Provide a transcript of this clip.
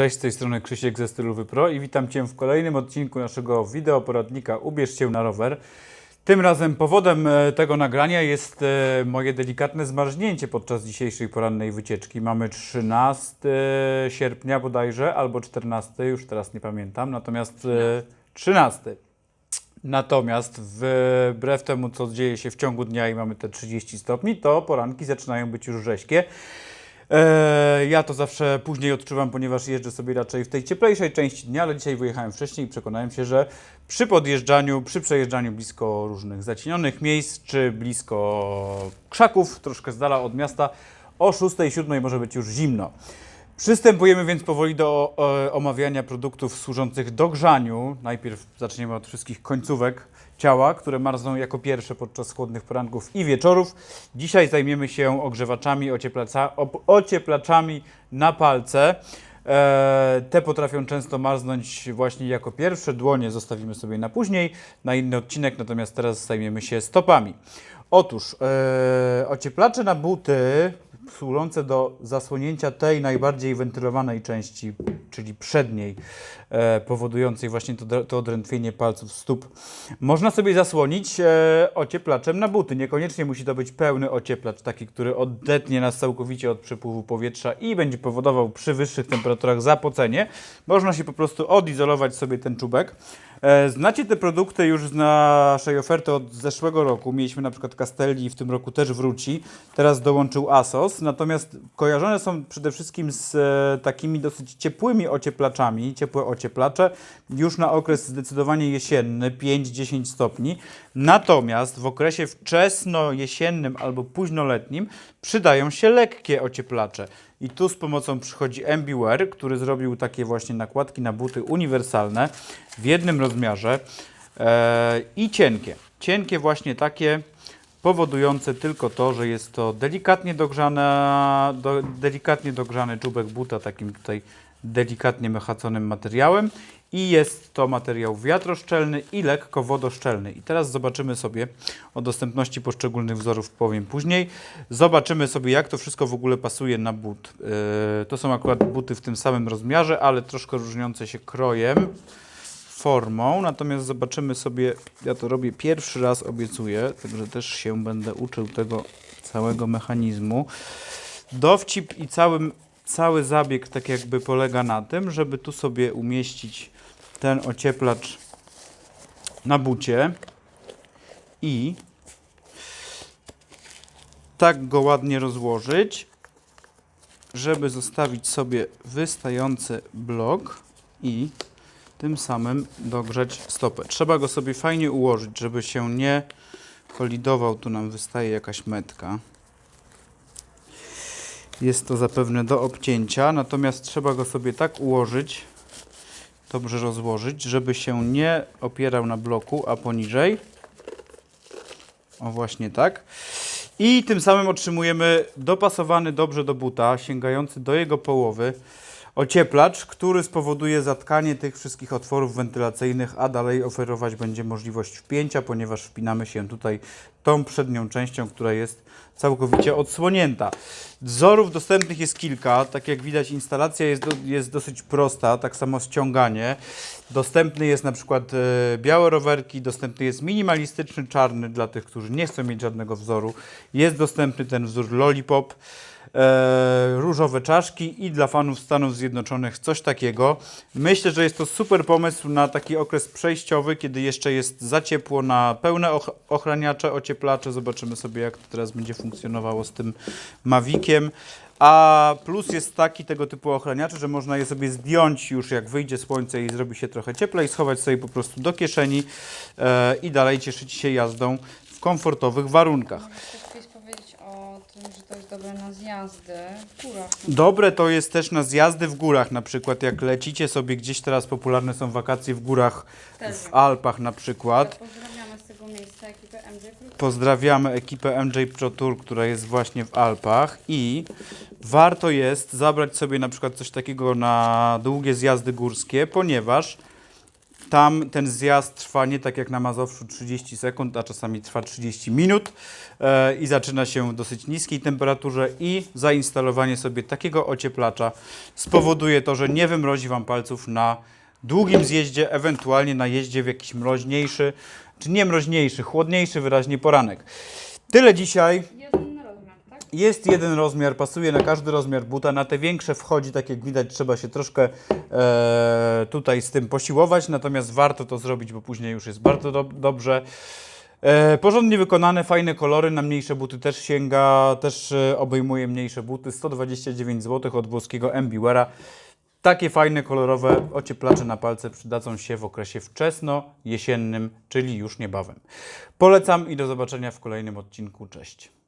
Cześć, z tej strony Krzysiek ze Stylu Wypro i witam Cię w kolejnym odcinku naszego wideoporadnika Ubierz się na rower. Tym razem powodem e, tego nagrania jest e, moje delikatne zmarznięcie podczas dzisiejszej porannej wycieczki. Mamy 13 sierpnia bodajże, albo 14, już teraz nie pamiętam, natomiast e, 13. Natomiast wbrew temu, co dzieje się w ciągu dnia i mamy te 30 stopni, to poranki zaczynają być już rześkie. E, ja to zawsze później odczuwam, ponieważ jeżdżę sobie raczej w tej cieplejszej części dnia, ale dzisiaj wyjechałem wcześniej i przekonałem się, że przy podjeżdżaniu, przy przejeżdżaniu blisko różnych zacienionych miejsc, czy blisko krzaków, troszkę z dala od miasta, o 6-7 może być już zimno. Przystępujemy więc powoli do e, omawiania produktów służących do grzaniu. Najpierw zaczniemy od wszystkich końcówek ciała, które marzną jako pierwsze podczas chłodnych poranków i wieczorów. Dzisiaj zajmiemy się ogrzewaczami, ocieplaca, op- ocieplaczami na palce. E, te potrafią często marznąć właśnie jako pierwsze. Dłonie zostawimy sobie na później, na inny odcinek, natomiast teraz zajmiemy się stopami. Otóż e, ocieplacze na buty służące do zasłonięcia tej najbardziej wentylowanej części, czyli przedniej, e, powodującej właśnie to, to odrętwienie palców stóp. Można sobie zasłonić e, ocieplaczem na buty. Niekoniecznie musi to być pełny ocieplacz, taki, który odetnie nas całkowicie od przepływu powietrza i będzie powodował przy wyższych temperaturach zapocenie. Można się po prostu odizolować sobie ten czubek. E, Znacie te produkty już z naszej oferty od zeszłego roku. Mieliśmy na przykład Castelli w tym roku też wróci. Teraz dołączył Asos. Natomiast kojarzone są przede wszystkim z e, takimi dosyć ciepłymi ocieplaczami, ciepłe ocieplacze już na okres zdecydowanie jesienny, 5-10 stopni. Natomiast w okresie wczesno-jesiennym albo późnoletnim przydają się lekkie ocieplacze. I tu z pomocą przychodzi MBWare, który zrobił takie właśnie nakładki na buty uniwersalne w jednym rozmiarze e, i cienkie. Cienkie właśnie takie, powodujące tylko to, że jest to delikatnie dogrzane, do, delikatnie dogrzany czubek buta takim tutaj delikatnie mechaconym materiałem i jest to materiał wiatroszczelny i lekko wodoszczelny. I teraz zobaczymy sobie o dostępności poszczególnych wzorów powiem później. Zobaczymy sobie jak to wszystko w ogóle pasuje na but. Yy, to są akurat buty w tym samym rozmiarze, ale troszkę różniące się krojem, formą. Natomiast zobaczymy sobie, ja to robię pierwszy raz, obiecuję, także też się będę uczył tego całego mechanizmu. Dowcip i całym, cały zabieg tak jakby polega na tym, żeby tu sobie umieścić ten ocieplacz na bucie i tak go ładnie rozłożyć, żeby zostawić sobie wystający blok i tym samym dogrzeć stopę. Trzeba go sobie fajnie ułożyć, żeby się nie kolidował. Tu nam wystaje jakaś metka. Jest to zapewne do obcięcia, natomiast trzeba go sobie tak ułożyć, dobrze rozłożyć, żeby się nie opierał na bloku, a poniżej. O właśnie tak. I tym samym otrzymujemy dopasowany dobrze do buta, sięgający do jego połowy, ocieplacz, który spowoduje zatkanie tych wszystkich otworów wentylacyjnych, a dalej oferować będzie możliwość wpięcia, ponieważ wpinamy się tutaj tą przednią częścią, która jest całkowicie odsłonięta. Wzorów dostępnych jest kilka. Tak jak widać, instalacja jest, do, jest dosyć prosta, tak samo ściąganie. Dostępny jest na przykład e, białe rowerki, dostępny jest minimalistyczny czarny dla tych, którzy nie chcą mieć żadnego wzoru. Jest dostępny ten wzór Lollipop e, różowe czaszki i dla fanów Stanów Zjednoczonych coś takiego. Myślę, że jest to super pomysł na taki okres przejściowy, kiedy jeszcze jest za ciepło na pełne och- ochraniacze, ocieplacze. Zobaczymy sobie, jak to teraz będzie funkcjonowało z tym Maviciem. A plus jest taki tego typu ochraniacze, że można je sobie zdjąć już jak wyjdzie słońce i zrobi się trochę cieplej, schować sobie po prostu do kieszeni e, i dalej cieszyć się jazdą w komfortowych warunkach. Coś powiedzieć o tym, że to dobre na zjazdy w górach? Dobre to jest też na zjazdy w górach, na przykład jak lecicie sobie gdzieś teraz popularne są wakacje w górach, Też w wiem. Alpach na przykład. Pozdrawiamy z tego miejsca ekipę MJ Group. Pozdrawiamy ekipę MJ Pro Tour, która jest właśnie w Alpach i warto jest zabrać sobie na przykład coś takiego na długie zjazdy górskie, ponieważ Tam ten zjazd trwa nie tak jak na Mazowszu 30 sekund, a czasami trwa 30 minut e, i zaczyna się w dosyć niskiej temperaturze i zainstalowanie sobie takiego ocieplacza spowoduje to, że nie wymrozi Wam palców na długim zjeździe, ewentualnie na jeździe w jakiś mroźniejszy, czy nie mroźniejszy, chłodniejszy wyraźnie poranek. Tyle dzisiaj. Jest jeden rozmiar, pasuje na każdy rozmiar buta. Na te większe wchodzi, tak jak widać, trzeba się troszkę e, tutaj z tym posiłować, natomiast warto to zrobić, bo później już jest bardzo dob- dobrze. E, porządnie wykonane, fajne kolory, na mniejsze buty też sięga, też e, obejmuje mniejsze buty. 129 zł od włoskiego Ambiwara. Takie fajne, kolorowe ocieplacze na palce przydadzą się w okresie wczesno-jesiennym, czyli już niebawem. Polecam i do zobaczenia w kolejnym odcinku. Cześć.